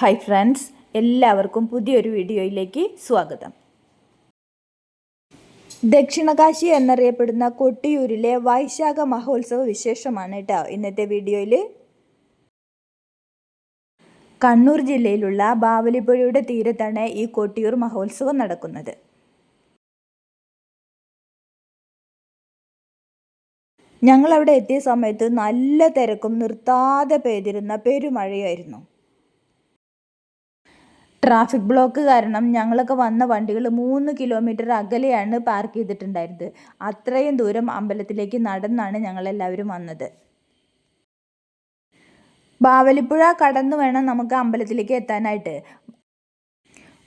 Hi friends എല്ലാവർക്കും പുതിയൊരു വീഡിയോയിലേക്ക് സ്വാഗതം. ദക്ഷിണകാശി എന്നറിയപ്പെടുന്ന കൊട്ടിയൂരിലെ വൈശാഖ മഹോത്സവ വിശേഷമാണ് കേട്ടോ ഇന്നത്തെ വീഡിയോയിൽ കണ്ണൂർ ജില്ലയിലുള്ള ബാവലിപ്പുഴയുടെ തീരത്താണ് ഈ കൊട്ടിയൂർ മഹോത്സവം നടക്കുന്നത്. ഞങ്ങളവിടെ എത്തിയ സമയത്ത് നല്ല തിരക്കും നിർത്താതെ പെയ്തിരുന്ന പെരുമഴയായിരുന്നു. ട്രാഫിക് ബ്ലോക്ക് കാരണം ഞങ്ങളൊക്കെ വന്ന വണ്ടികൾ മൂന്ന് കിലോമീറ്റർ അകലെയാണ് പാർക്ക് ചെയ്തിട്ടുണ്ടായിരുന്നത്. അത്രയും ദൂരം അമ്പലത്തിലേക്ക് നടന്നാണ് ഞങ്ങളെല്ലാവരും വന്നത്. ബാവലിപ്പുഴ കടന്നു വേണം നമുക്ക് അമ്പലത്തിലേക്ക് എത്താനായിട്ട്.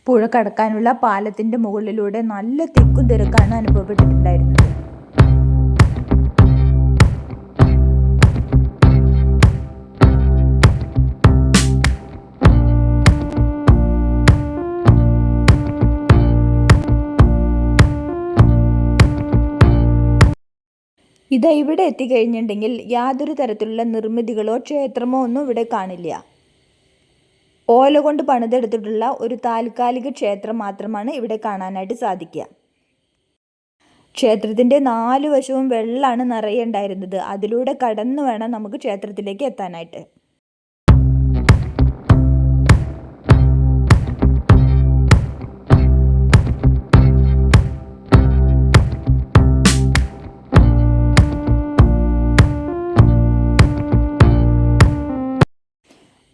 പുഴ കടക്കാനുള്ള പാലത്തിന്റെ മുകളിലൂടെ നല്ല തിക്കും തിരക്കാണ് അനുഭവപ്പെട്ടിട്ടുണ്ടായിരുന്നത്. ഇത് ഇവിടെ എത്തിക്കഴിഞ്ഞിട്ടുണ്ടെങ്കിൽ യാതൊരു തരത്തിലുള്ള നിർമ്മിതികളോ ക്ഷേത്രമോ ഒന്നും ഇവിടെ കാണില്ല. ഓല കൊണ്ട് പണിതെടുത്തിട്ടുള്ള ഒരു താൽക്കാലിക ക്ഷേത്രം മാത്രമാണ് ഇവിടെ കാണാനായിട്ട് സാധിക്കുക. ക്ഷേത്രത്തിന്റെ നാല് വശവും വെള്ളമാണ് നിറയെ ഉണ്ടായിരുന്നത്. അതിലൂടെ കടന്നു വേണം നമുക്ക് ക്ഷേത്രത്തിലേക്ക് എത്താനായിട്ട്.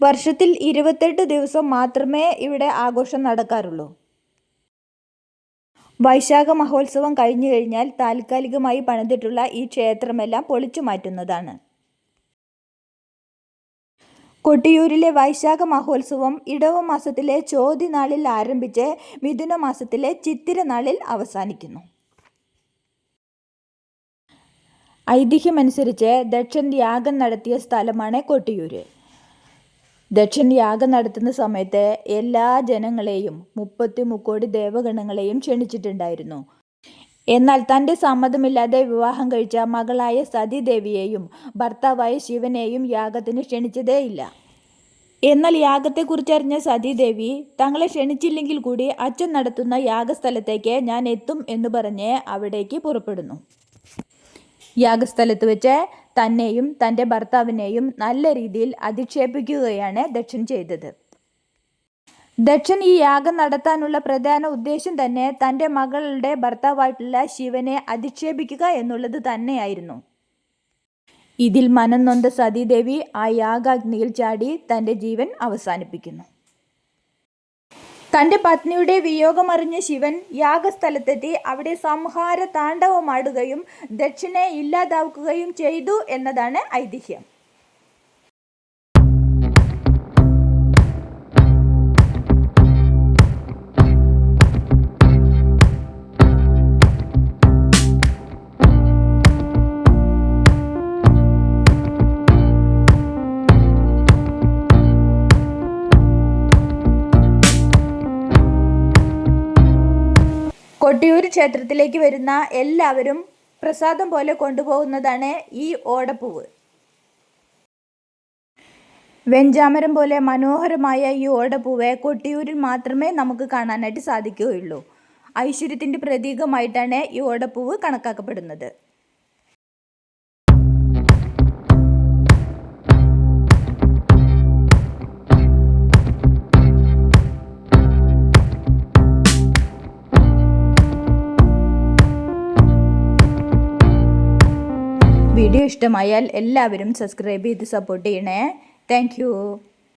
വർഷത്തിൽ ഇരുപത്തെട്ട് ദിവസം മാത്രമേ ഇവിടെ ആഘോഷം നടക്കാറുള്ളൂ. വൈശാഖ മഹോത്സവം കഴിഞ്ഞു കഴിഞ്ഞാൽ താൽക്കാലികമായി പണിതിട്ടുള്ള ഈ ക്ഷേത്രമെല്ലാം പൊളിച്ചു മാറ്റുന്നതാണ്. കൊട്ടിയൂരിലെ വൈശാഖ മഹോത്സവം ഇടവ മാസത്തിലെ ചോതി നാളിൽ ആരംഭിച്ച് മിഥുന മാസത്തിലെ ചിത്തിര നാളിൽ അവസാനിക്കുന്നു. ഐതിഹ്യമനുസരിച്ച് ദക്ഷൻ യാഗം നടത്തിയ സ്ഥലമാണ് കൊട്ടിയൂര്. ദക്ഷൻ യാഗം നടത്തുന്ന സമയത്ത് എല്ലാ ജനങ്ങളെയും മുപ്പത്തി മുക്കോടി ദേവഗണങ്ങളെയും ക്ഷണിച്ചിട്ടുണ്ടായിരുന്നു. എന്നാൽ തന്റെ സമ്മതമില്ലാതെ വിവാഹം കഴിച്ച മകളായ സതീദേവിയെയും ഭർത്താവായ ശിവനെയും യാഗത്തിന് ക്ഷണിച്ചതേയില്ല. എന്നാൽ യാഗത്തെക്കുറിച്ചറിഞ്ഞ സതീദേവി തങ്ങളെ ക്ഷണിച്ചില്ലെങ്കിൽ കൂടി അച്ഛൻ നടത്തുന്ന യാഗസ്ഥലത്തേക്ക് ഞാൻ എത്തും എന്ന് പറഞ്ഞ് അവിടേക്ക് പുറപ്പെടുന്നു. യാഗസ്ഥലത്ത് വെച്ച് തന്നെയും തന്റെ ഭർത്താവിനെയും നല്ല രീതിയിൽ അധിക്ഷേപിക്കുകയാണ് ദക്ഷൻ ചെയ്തത്. ദക്ഷൻ ഈ യാഗം നടത്താനുള്ള പ്രധാന ഉദ്ദേശം തന്നെ തന്റെ മകളുടെ ഭർത്താവായിട്ടുള്ള ശിവനെ അധിക്ഷേപിക്കുക എന്നുള്ളത് തന്നെയായിരുന്നു. ഇതിൽ മനം നൊന്ത സതീദേവി ആ യാഗാഗ്നിയിൽ ചാടി തന്റെ ജീവൻ അവസാനിപ്പിക്കുന്നു. തന്റെ പത്നിയുടെ വിയോഗമറിഞ്ഞ ശിവൻ യാഗസ്ഥലത്തെത്തി അവിടെ സംഹാര താണ്ഡവമാടുകയും ദക്ഷിണെ ഇല്ലാതാക്കുകയും ചെയ്തു എന്നതാണ് ഐതിഹ്യം. കൊട്ടിയൂർ ക്ഷേത്രത്തിലേക്ക് വരുന്ന എല്ലാവരും പ്രസാദം പോലെ കൊണ്ടുപോകുന്നതാണ് ഈ ഓടപ്പൂവ്. വെഞ്ചാമരം പോലെ മനോഹരമായ ഈ ഓടപ്പൂവെ കൊട്ടിയൂരിൽ മാത്രമേ നമുക്ക് കാണാനായിട്ട് സാധിക്കുകയുള്ളൂ. ഐശ്വര്യത്തിന്റെ പ്രതീകമായിട്ടാണ് ഈ ഓടപ്പൂവ് കണക്കാക്കപ്പെടുന്നത്. വീഡിയോ ഇഷ്ടമായാൽ എല്ലാവരും സബ്സ്ക്രൈബ് ചെയ്ത് സപ്പോർട്ട് ചെയ്യണേ. താങ്ക്